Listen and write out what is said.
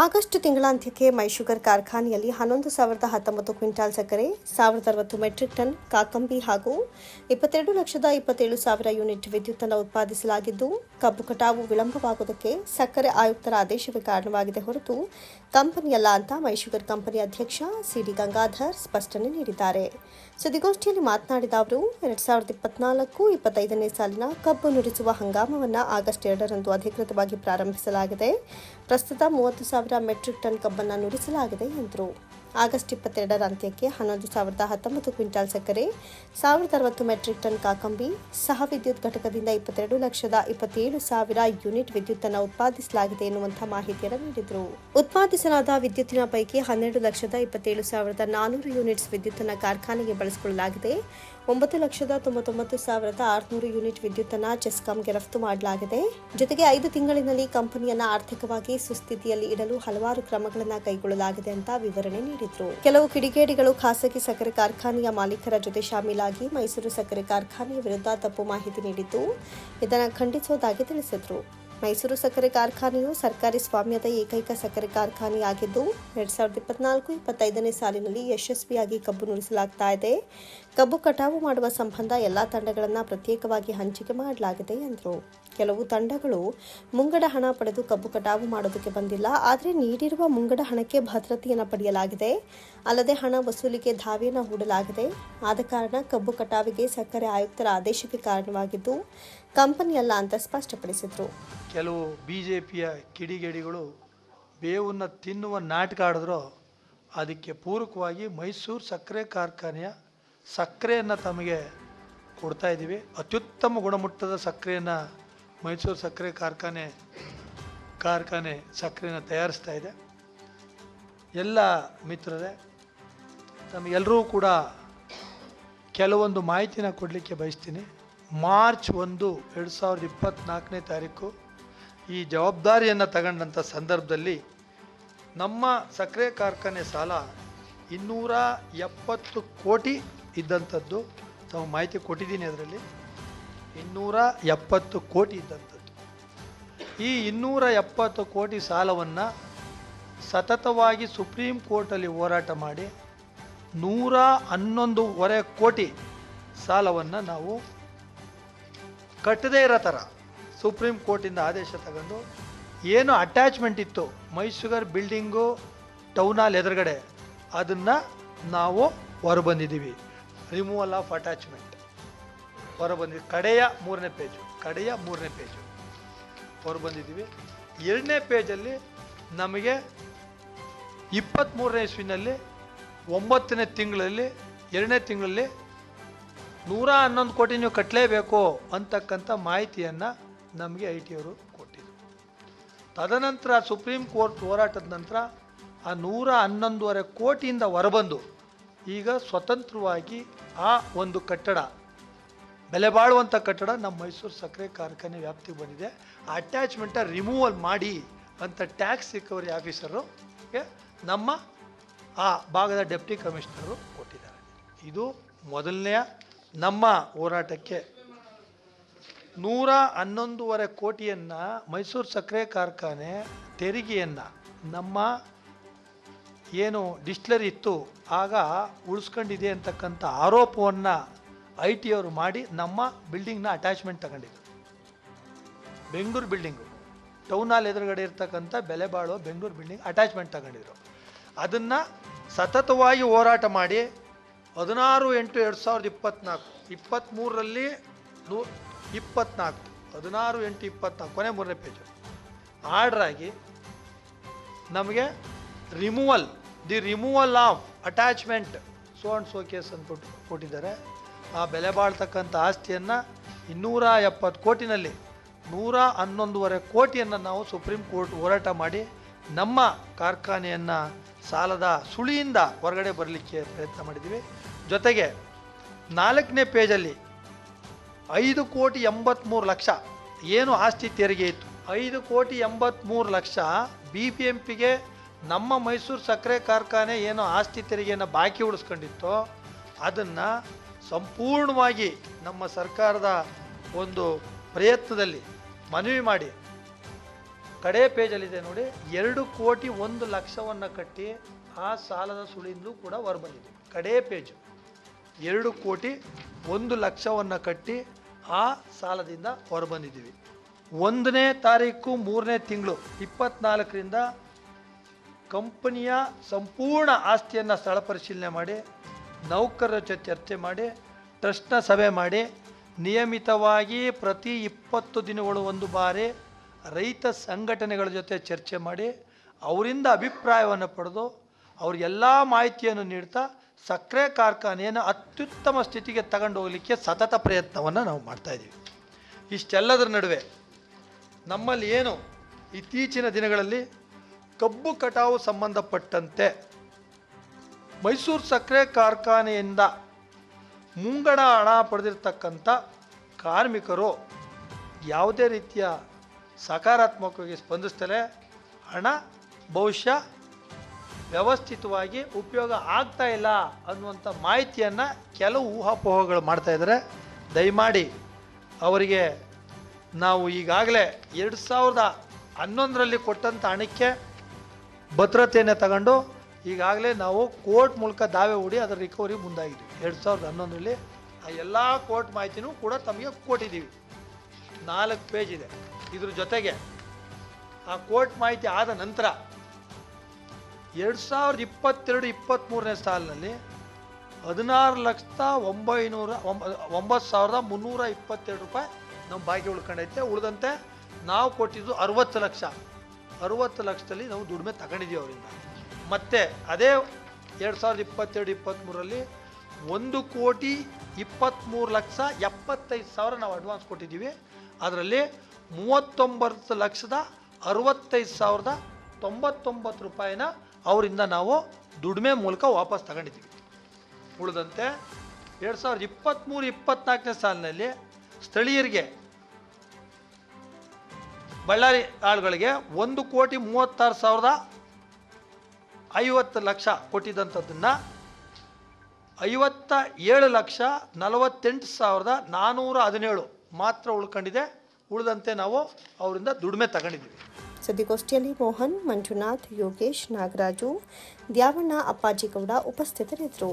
August ತಿಂಗಳಾಂತ್ಯಕ್ಕೆ Mysugar ಕಾರ್ಖಾನೆಯಲ್ಲಿ ಹನ್ನೊಂದು ಸಾವಿರದ ಹತ್ತೊಂಬತ್ತು ಕ್ವಿಂಟಾಲ್ ಸಕ್ಕರೆ, ಸಾವಿರದ ಅರವತ್ತು ಮೆಟ್ರಿಕ್ ಟನ್ ಕಾಕಂಬಿ ಹಾಗೂ ಇಪ್ಪತ್ತೆರಡು ಲಕ್ಷದ ಇಪ್ಪತ್ತೇಳು ಸಾವಿರ ಯೂನಿಟ್ ವಿದ್ಯುತ್ತನ್ನು ಉತ್ಪಾದಿಸಲಾಗಿದ್ದು, ಕಬ್ಬು ಕಟಾವು ವಿಳಂಬವಾಗುವುದಕ್ಕೆ ಸಕ್ಕರೆ ಆಯುಕ್ತರ ಆದೇಶವೇ ಕಾರಣವಾಗಿದೆ ಹೊರತು ಕಂಪನಿಯಲ್ಲ ಅಂತ ಮೈಶುಗರ್ ಕಂಪನಿ ಅಧ್ಯಕ್ಷ ಸಿಡಿ ಗಂಗಾಧರ್ ಸ್ಪಷ್ಟನೆ ನೀಡಿದ್ದಾರೆ. ಸುದ್ದಿಗೋಷ್ಠಿಯಲ್ಲಿ ಮಾತನಾಡಿದ ಅವರು, ಎರಡ್ ಸಾವಿರದ ಇಪ್ಪತ್ನಾಲ್ಕು ಇಪ್ಪತ್ತೈದನೇ ಸಾಲಿನ ಕಬ್ಬು ನುಡಿಸುವ ಹಂಗಾಮವನ್ನು ಆಗಸ್ಟ್ ಎರಡರಂದು ಅಧಿಕೃತವಾಗಿ ಪ್ರಾರಂಭಿಸಲಾಗಿದೆ. ಪ್ರಸ್ತುತ ಮೂವತ್ತು ಸಾವಿರ ಮೆಟ್ರಿಕ್ ಟನ್ ಕಬ್ಬನ್ನು ನುಡಿಸಲಾಗಿದೆ ಎಂದರು. ಆಗಸ್ಟ್ ಇಪ್ಪತ್ತೆರಡರ ಅಂತ್ಯಕ್ಕೆ ಹನ್ನೊಂದು ಸಾವಿರದ ಹತ್ತೊಂಬತ್ತು ಕ್ವಿಂಟಾಲ್ ಸಕ್ಕರೆ, ಸಾವಿರದ ಅರವತ್ತು ಮೆಟ್ರಿಕ್ ಟನ್ ಕಾಕಂಬಿ, ಸಹ ವಿದ್ಯುತ್ ಘಟಕದಿಂದ ಇಪ್ಪತ್ತೆರಡು ಲಕ್ಷದ ಇಪ್ಪತ್ತೇಳು ಸಾವಿರ ಯೂನಿಟ್ ವಿದ್ಯುತ್ತನ್ನು ಉತ್ಪಾದಿಸಲಾಗಿದೆ ಎನ್ನುವಂತಹ ಮಾಹಿತಿಯನ್ನು ನೀಡಿದರು. ಉತ್ಪಾದಿಸಲಾದ ವಿದ್ಯುತ್ತಿನ ಪೈಕಿ ಹನ್ನೆರಡು ಲಕ್ಷದ ಇಪ್ಪತ್ತೇಳು ಸಾವಿರದ ನಾನೂರು ಯೂನಿಟ್ಸ್ ವಿದ್ಯುತ್ತನ್ನು ಕಾರ್ಖಾನೆಗೆ ಬಳಸಿಕೊಳ್ಳಲಾಗಿದೆ. ಒಂಬತ್ತು ಲಕ್ಷದ ತೊಂಬತ್ತೊಂಬತ್ತು ಸಾವಿರದ ಆರುನೂರು ಯೂನಿಟ್ ವಿದ್ಯುತ್ತನ್ನು ಚೆಸ್ಕಾಂಗೆ ರಫ್ತು ಮಾಡಲಾಗಿದೆ. ಜೊತೆಗೆ ಐದು ತಿಂಗಳಿನಲ್ಲಿ ಕಂಪನಿಯನ್ನ ಆರ್ಥಿಕವಾಗಿ ಸುಸ್ಥಿತಿಯಲ್ಲಿ ಇಡಲು ಹಲವಾರು ಕ್ರಮಗಳನ್ನು ಕೈಗೊಳ್ಳಲಾಗಿದೆ ಅಂತ ವಿವರಣೆ ನೀಡಿದ್ರು. ಕೆಲವು ಕಿಡಿಗೇಡಿಗಳು ಖಾಸಗಿ ಸಕ್ಕರೆ ಕಾರ್ಖಾನೆಯ ಮಾಲೀಕರ ಜೊತೆ ಶಾಮೀಲಾಗಿ ಮೈಸೂರು ಸಕ್ಕರೆ ಕಾರ್ಖಾನೆಯ ವಿರುದ್ಧ ತಪ್ಪು ಮಾಹಿತಿ ನೀಡಿದ್ದು, ಇದನ್ನು ಖಂಡಿಸುವುದಾಗಿ ತಿಳಿಸಿದ್ರು. ಮೈಸೂರು ಸಕ್ಕರೆ ಕಾರ್ಖಾನೆಯು ಸರ್ಕಾರಿ ಸ್ವಾಮ್ಯದ ಏಕೈಕ ಸಕ್ಕರೆ ಕಾರ್ಖಾನೆಯಾಗಿದ್ದು ಎರಡ್ ಸಾವಿರದ ಇಪ್ಪತ್ನಾಲ್ಕು ಇಪ್ಪತ್ತೈದನೇ ಸಾಲಿನಲ್ಲಿ ಯಶಸ್ವಿಯಾಗಿ ಕಬ್ಬು ನುಡಿಸಲಾಗ್ತಾ ಇದೆ. ಕಬ್ಬು ಕಟಾವು ಮಾಡುವ ಸಂಬಂಧ ಎಲ್ಲ ತಂಡಗಳನ್ನು ಪ್ರತ್ಯೇಕವಾಗಿ ಹಂಚಿಕೆ ಮಾಡಲಾಗಿದೆ ಎಂದರು. ಕೆಲವು ತಂಡಗಳು ಮುಂಗಡ ಹಣ ಪಡೆದು ಕಬ್ಬು ಕಟಾವು ಮಾಡೋದಕ್ಕೆ ಬಂದಿಲ್ಲ, ಆದರೆ ನೀಡಿರುವ ಮುಂಗಡ ಹಣಕ್ಕೆ ಭದ್ರತೆಯನ್ನು ಪಡೆಯಲಾಗಿದೆ. ಅಲ್ಲದೆ ಹಣ ವಸೂಲಿಗೆ ಧಾವೆಯನ್ನು ಹೂಡಲಾಗಿದೆ. ಆದ ಕಾರಣ ಕಬ್ಬು ಕಟಾವಿಗೆ ಸಕ್ಕರೆ ಆಯುಕ್ತರ ಆದೇಶಕ್ಕೆ ಕಾರಣವಾಗಿದ್ದು ಕಂಪನಿಯಲ್ಲ ಅಂತ ಸ್ಪಷ್ಟಪಡಿಸಿದ್ರು. ಕೆಲವು ಬಿಜೆಪಿಯ ಕಿಡಿಗೇಡಿಗಳು ಬೇವನ್ನು ತಿನ್ನುವ ನಾಟಕ ಆಡಿದ್ರು ಅದಕ್ಕೆ ಪೂರಕವಾಗಿ ಮೈಸೂರು ಸಕ್ಕರೆ ಕಾರ್ಖಾನೆಯ ಸಕ್ಕರೆಯನ್ನು ತಮಗೆ ಕೊಡ್ತಾ ಇದ್ದೀವಿ. ಅತ್ಯುತ್ತಮ ಗುಣಮಟ್ಟದ ಸಕ್ಕರೆಯನ್ನು ಮೈಸೂರು ಸಕ್ಕರೆ ಕಾರ್ಖಾನೆ ಕಾರ್ಖಾನೆ ಸಕ್ಕರೆಯನ್ನು ತಯಾರಿಸ್ತಾ ಇದೆ. ಎಲ್ಲ ಮಿತ್ರರೇ ತಮಗೆಲ್ಲರೂ ಕೂಡ ಕೆಲವೊಂದು ಮಾಹಿತಿನ ಕೊಡಲಿಕ್ಕೆ ಬಯಸ್ತೀನಿ. ಮಾರ್ಚ್ ಒಂದು ಎರಡು ಸಾವಿರದ ಇಪ್ಪತ್ತ್ನಾಲ್ಕನೇ ತಾರೀಕು ಈ ಜವಾಬ್ದಾರಿಯನ್ನು ತಗೊಂಡಂಥ ಸಂದರ್ಭದಲ್ಲಿ ನಮ್ಮ ಸಕ್ಕರೆ ಕಾರ್ಖಾನೆ ಸಾಲ ಇನ್ನೂರ ಎಪ್ಪತ್ತು ಕೋಟಿ ಇದ್ದಂಥದ್ದು. ತಾವು ಮಾಹಿತಿ ಕೊಟ್ಟಿದ್ದೀನಿ ಅದರಲ್ಲಿ. ಇನ್ನೂರ ಎಪ್ಪತ್ತು ಕೋಟಿ ಇದ್ದಂಥದ್ದು. ಈ ಇನ್ನೂರ ಎಪ್ಪತ್ತು ಕೋಟಿ ಸಾಲವನ್ನು ಸತತವಾಗಿ ಸುಪ್ರೀಂ ಕೋರ್ಟಲ್ಲಿ ಹೋರಾಟ ಮಾಡಿ ನೂರ ಹನ್ನೊಂದೂವರೆ ಕೋಟಿ ಸಾಲವನ್ನು ನಾವು ಕಟ್ಟದೇ ಇರೋ ಥರ ಸುಪ್ರೀಂ ಕೋರ್ಟಿಂದ ಆದೇಶ ತಗೊಂಡು ಏನು ಅಟ್ಯಾಚ್ಮೆಂಟ್ ಇತ್ತು ಮೈಸೂಗರ್ ಬಿಲ್ಡಿಂಗು ಟೌನ್ ಹಾಲ್ ಎದುರುಗಡೆ. ಅದನ್ನು ನಾವು ಹೊರಬಂದಿದ್ದೀವಿ. ರಿಮೂವಲ್ ಆಫ್ ಅಟ್ಯಾಚ್ಮೆಂಟ್ ಹೊರಬಂದಿದ್ವಿ ಕಡೆಯ ಮೂರನೇ ಪೇಜು ಕಡೆಯ ಮೂರನೇ ಪೇಜು ಹೊರಬಂದಿದ್ದೀವಿ. ಎರಡನೇ ಪೇಜಲ್ಲಿ ನಮಗೆ ಇಪ್ಪತ್ತ್ಮೂರನೇ ಇಸ್ವಿನಲ್ಲಿ, ಒಂಬತ್ತನೇ ತಿಂಗಳಲ್ಲಿ, ಎರಡನೇ ತಿಂಗಳಲ್ಲಿ ನೂರ ಹನ್ನೊಂದು ಕೋಟಿ ನೀವು ಕಟ್ಟಲೇಬೇಕು ಅಂತಕ್ಕಂಥ ಮಾಹಿತಿಯನ್ನು ನಮಗೆ ಐ ಟಿ ಅವರು ಕೊಟ್ಟಿದ್ರು. ತದನಂತರ ಸುಪ್ರೀಂ ಕೋರ್ಟ್ ಹೋರಾಟದ ನಂತರ ಆ ನೂರ ಹನ್ನೊಂದುವರೆ ಕೋಟಿಯಿಂದ ಹೊರಬಂದು ಈಗ ಸ್ವತಂತ್ರವಾಗಿ ಆ ಒಂದು ಕಟ್ಟಡ, ಬೆಲೆ ಬಾಳುವಂಥ ಕಟ್ಟಡ ನಮ್ಮ ಮೈಸೂರು ಸಕ್ಕರೆ ಕಾರ್ಖಾನೆ ವ್ಯಾಪ್ತಿಗೆ ಬಂದಿದೆ. ಆ ಅಟ್ಯಾಚ್ಮೆಂಟ ರಿಮೂವಲ್ ಮಾಡಿ ಅಂತ ಟ್ಯಾಕ್ಸ್ ರಿಕವರಿ ಆಫೀಸರು ನಮ್ಮ ಆ ಭಾಗದ ಡೆಪ್ಟಿ ಕಮಿಷನರು ಕೊಟ್ಟಿದ್ದಾರೆ. ಇದು ಮೊದಲನೆಯ ನಮ್ಮ ಹೋರಾಟಕ್ಕೆ ನೂರ ಹನ್ನೊಂದೂವರೆ ಕೋಟಿಯನ್ನು ಮೈಸೂರು ಸಕ್ಕರೆ ಕಾರ್ಖಾನೆ ತೆರಿಗೆಯನ್ನು ನಮ್ಮ ಏನು ಡಿಸ್ಟ್ಲರಿ ಇತ್ತು, ಆಗ ಉಳಿಸ್ಕೊಂಡಿದೆ ಅಂತಕ್ಕಂಥ ಆರೋಪವನ್ನು ಐ ಟಿ ಅವರು ಮಾಡಿ ನಮ್ಮ ಬಿಲ್ಡಿಂಗ್ನ ಅಟ್ಯಾಚ್ಮೆಂಟ್ ತಗೊಂಡಿದ್ರು. ಬೆಂಗಳೂರು ಬಿಲ್ಡಿಂಗು. ಟೌನ್ ಹಾಲ್ ಎದುರುಗಡೆ ಇರ್ತಕ್ಕಂಥ ಬೆಲೆ ಬಾಳೋ ಬೆಂಗಳೂರು ಬಿಲ್ಡಿಂಗ್ ಅಟ್ಯಾಚ್ಮೆಂಟ್ ತಗೊಂಡಿದ್ರು. ಅದನ್ನು ಸತತವಾಗಿ ಹೋರಾಟ ಮಾಡಿ ಹದಿನಾರು ಎಂಟು ಎರಡು ಸಾವಿರದ ಇಪ್ಪತ್ತ್ನಾಲ್ಕು ಇಪ್ಪತ್ತ್ಮೂರರಲ್ಲಿ ನೂ ಇಪ್ಪತ್ತ್ನಾಲ್ಕು ಹದಿನಾರು ಎಂಟು ಇಪ್ಪತ್ನಾಲ್ಕು. ಕೊನೆ ಮೂರನೇ ಪೇಜು ಆರ್ಡ್ರಾಗಿ ನಮಗೆ removal the removal of attachment so and so case ಅಂದ್ಬಿಟ್ಟು ಕೊಟ್ಟಿದ್ದಾರೆ. ಆ ಬೆಲೆ ಬಾಳ್ತಕ್ಕಂಥ ಆಸ್ತಿಯನ್ನು ಇನ್ನೂರ ಎಪ್ಪತ್ತು ಕೋಟಿನಲ್ಲಿ, ನೂರ ಹನ್ನೊಂದುವರೆ ಕೋಟಿಯನ್ನು ನಾವು ಸುಪ್ರೀಂ ಕೋರ್ಟ್ ಹೋರಾಟ ಮಾಡಿ ನಮ್ಮ ಕಾರ್ಖಾನೆಯನ್ನು ಸಾಲದ ಸುಳಿಯಿಂದ ಹೊರಗಡೆ ಬರಲಿಕ್ಕೆ ಪ್ರಯತ್ನ ಮಾಡಿದ್ದೀವಿ. ಜೊತೆಗೆ ನಾಲ್ಕನೇ ಪೇಜಲ್ಲಿ ಐದು ಕೋಟಿ ಎಂಬತ್ತ್ಮೂರು ಲಕ್ಷ. ಏನು ಆಸ್ತಿ ತೆರಿಗೆ ಇತ್ತು? ಐದು ಕೋಟಿ ಎಂಬತ್ತ್ಮೂರು ಲಕ್ಷ ಬಿ ಪಿ ಎಂ ಪಿಗೆ ನಮ್ಮ ಮೈಸೂರು ಸಕ್ಕರೆ ಕಾರ್ಖಾನೆ ಏನು ಆಸ್ತಿ ತೆರಿಗೆಯನ್ನು ಬಾಕಿ ಉಳಿಸ್ಕೊಂಡಿತ್ತೋ, ಅದನ್ನು ಸಂಪೂರ್ಣವಾಗಿ ನಮ್ಮ ಸರ್ಕಾರದ ಒಂದು ಪ್ರಯತ್ನದಲ್ಲಿ ಮನವಿ ಮಾಡಿ, ಕಡೆ ಪೇಜಲ್ಲಿದೆ ನೋಡಿ, ಎರಡು ಕೋಟಿ ಒಂದು ಲಕ್ಷವನ್ನು ಕಟ್ಟಿ ಆ ಸಾಲದ ಸುಳಿಂದು ಕೂಡ ಹೊರಬಂದಿದೆ. ಕಡೇ ಪೇಜು. ಎರಡು ಕೋಟಿ ಒಂದು ಲಕ್ಷವನ್ನು ಕಟ್ಟಿ ಆ ಸಾಲದಿಂದ ಹೊರಬಂದಿದ್ದೀವಿ. ಒಂದನೇ ತಾರೀಕು, ಮೂರನೇ ತಿಂಗಳು, ಇಪ್ಪತ್ನಾಲ್ಕರಿಂದ ಕಂಪನಿಯ ಸಂಪೂರ್ಣ ಆಸ್ತಿಯನ್ನು ಸ್ಥಳ ಪರಿಶೀಲನೆ ಮಾಡಿ, ನೌಕರರ ಜೊತೆ ಚರ್ಚೆ ಮಾಡಿ, ಟ್ರಸ್ಟ್ನ ಸಭೆ ಮಾಡಿ, ನಿಯಮಿತವಾಗಿ ಪ್ರತಿ ಇಪ್ಪತ್ತು ದಿನಗಳು ಒಂದು ಬಾರಿ ರೈತ ಸಂಘಟನೆಗಳ ಜೊತೆ ಚರ್ಚೆ ಮಾಡಿ, ಅವರಿಂದ ಅಭಿಪ್ರಾಯವನ್ನು ಪಡೆದು ಅವ್ರಿಗೆಲ್ಲ ಮಾಹಿತಿಯನ್ನು ನೀಡ್ತಾ ಸಕ್ಕರೆ ಕಾರ್ಖಾನೆಯನ್ನು ಅತ್ಯುತ್ತಮ ಸ್ಥಿತಿಗೆ ತಗೊಂಡು ಹೋಗಲಿಕ್ಕೆ ಸತತ ಪ್ರಯತ್ನವನ್ನು ನಾವು ಮಾಡ್ತಾಯಿದ್ದೀವಿ ಇಷ್ಟೆಲ್ಲದರ ನಡುವೆ ನಮ್ಮಲ್ಲಿ ಏನು ಇತ್ತೀಚಿನ ದಿನಗಳಲ್ಲಿ ಕಬ್ಬು ಕಟಾವು ಸಂಬಂಧಪಟ್ಟಂತೆ ಮೈಸೂರು ಸಕ್ಕರೆ ಕಾರ್ಖಾನೆಯಿಂದ ಮುಂಗಡ ಹಣ ಪಡೆದಿರ್ತಕ್ಕಂಥ ಕಾರ್ಮಿಕರು ಯಾವುದೇ ರೀತಿಯ ಸಕಾರಾತ್ಮಕವಾಗಿ ಸ್ಪಂದಿಸ್ತಲೇ ಹಣ ಬಹುಶಃ ವ್ಯವಸ್ಥಿತವಾಗಿ ಉಪಯೋಗ ಆಗ್ತಾ ಇಲ್ಲ ಅನ್ನುವಂಥ ಮಾಹಿತಿಯನ್ನು ಕೆಲವು ಊಹಾಪೋಹಗಳು ಮಾಡ್ತಾ ಇದ್ದಾರೆ. ದಯಮಾಡಿ ಅವರಿಗೆ ನಾವು ಈಗಾಗಲೇ ಎರಡು ಸಾವಿರದ ಹನ್ನೊಂದರಲ್ಲಿ ಕೊಟ್ಟಂಥ ಹಣಕ್ಕೆ ಭದ್ರತೆಯನ್ನು ತಗೊಂಡು ಈಗಾಗಲೇ ನಾವು ಕೋರ್ಟ್ ಮೂಲಕ ದಾವೆ ಹೂಡಿ ಅದರ ರಿಕವರಿ ಮುಂದಾಗಿದ್ವಿ. ಎರಡು ಸಾವಿರದ ಹನ್ನೊಂದರಲ್ಲಿ ಆ ಎಲ್ಲ ಕೋರ್ಟ್ ಮಾಹಿತಿನೂ ಕೂಡ ತಮಗೆ ಕೊಟ್ಟಿದ್ದೀವಿ. ನಾಲ್ಕು ಪೇಜ್ ಇದೆ. ಇದ್ರ ಜೊತೆಗೆ ಆ ಕೋರ್ಟ್ ಮಾಹಿತಿ ಆದ ನಂತರ ಎರಡು ಸಾವಿರದ ಇಪ್ಪತ್ತೆರಡು ಇಪ್ಪತ್ತ್ಮೂರನೇ ಸಾಲಿನಲ್ಲಿ ಹದಿನಾರು ಲಕ್ಷದ ಒಂಬೈನೂರ, ಒಂಬ, ಒಂಬತ್ತು ಸಾವಿರದ ಮುನ್ನೂರ ಇಪ್ಪತ್ತೆರಡು ರೂಪಾಯಿ ನಮ್ಮ ಬಾಕಿ ಉಳ್ಕೊಂಡೈತೆ. ಉಳಿದಂತೆ ನಾವು ಕೊಟ್ಟಿದ್ದು ಅರುವತ್ತು ಲಕ್ಷ. ಅರುವತ್ತು ಲಕ್ಷದಲ್ಲಿ ನಾವು ದುಡಿಮೆ ತಗೊಂಡಿದ್ದೀವಿ ಅವರಿಂದ. ಮತ್ತು ಅದೇ ಎರಡು ಸಾವಿರದ ಇಪ್ಪತ್ತೆರಡು ಇಪ್ಪತ್ತ್ಮೂರಲ್ಲಿ ಒಂದು ಕೋಟಿ ಇಪ್ಪತ್ತ್ಮೂರು ಲಕ್ಷ ಎಪ್ಪತ್ತೈದು ಸಾವಿರ ನಾವು ಅಡ್ವಾನ್ಸ್ ಕೊಟ್ಟಿದ್ದೀವಿ. ಅದರಲ್ಲಿ ಮೂವತ್ತೊಂಬತ್ತು ಲಕ್ಷದ ಅರವತ್ತೈದು ಸಾವಿರದ ತೊಂಬತ್ತೊಂಬತ್ತು ರೂಪಾಯಿನ ಅವರಿಂದ ನಾವು ದುಡಿಮೆ ಮೂಲಕ ವಾಪಸ್ ತಗೊಂಡಿದ್ದೀವಿ. ಉಳಿದಂತೆ ಎರಡು ಸಾವಿರದ ಇಪ್ಪತ್ತ್ಮೂರು ಇಪ್ಪತ್ತ್ನಾಲ್ಕನೇ ಸಾಲಿನಲ್ಲಿ ಸ್ಥಳೀಯರಿಗೆ ಬಳ್ಳಾರಿ ಆಳುಗಳಿಗೆ ಒಂದು ಕೋಟಿ ಮೂವತ್ತಾರು ಸಾವಿರದ ಐವತ್ತು ಲಕ್ಷ ಕೊಟ್ಟಿದ್ದಂಥದ್ದನ್ನು ಐವತ್ತ ಏಳು ಲಕ್ಷ ನಲವತ್ತೆಂಟು ಸಾವಿರದ ನಾನ್ನೂರ ಹದಿನೇಳು ಮಾತ್ರ ಉಳ್ಕೊಂಡಿದೆ. ಉಳಿದಂತೆ ನಾವು ಅವರಿಂದ ದುಡಿಮೆ ತಗೊಂಡಿದ್ದೀವಿ. ಸುದ್ದಿಗೋಷ್ಠಿಯಲ್ಲಿ ಮೋಹನ್ ಮಂಜುನಾಥ್ ಯೋಗೇಶ್ ನಾಗರಾಜು ದ್ಯಾವಣ್ಣ ಅಪ್ಪಾಜಿಗೌಡ ಉಪಸ್ಥಿತರಿದ್ದರು.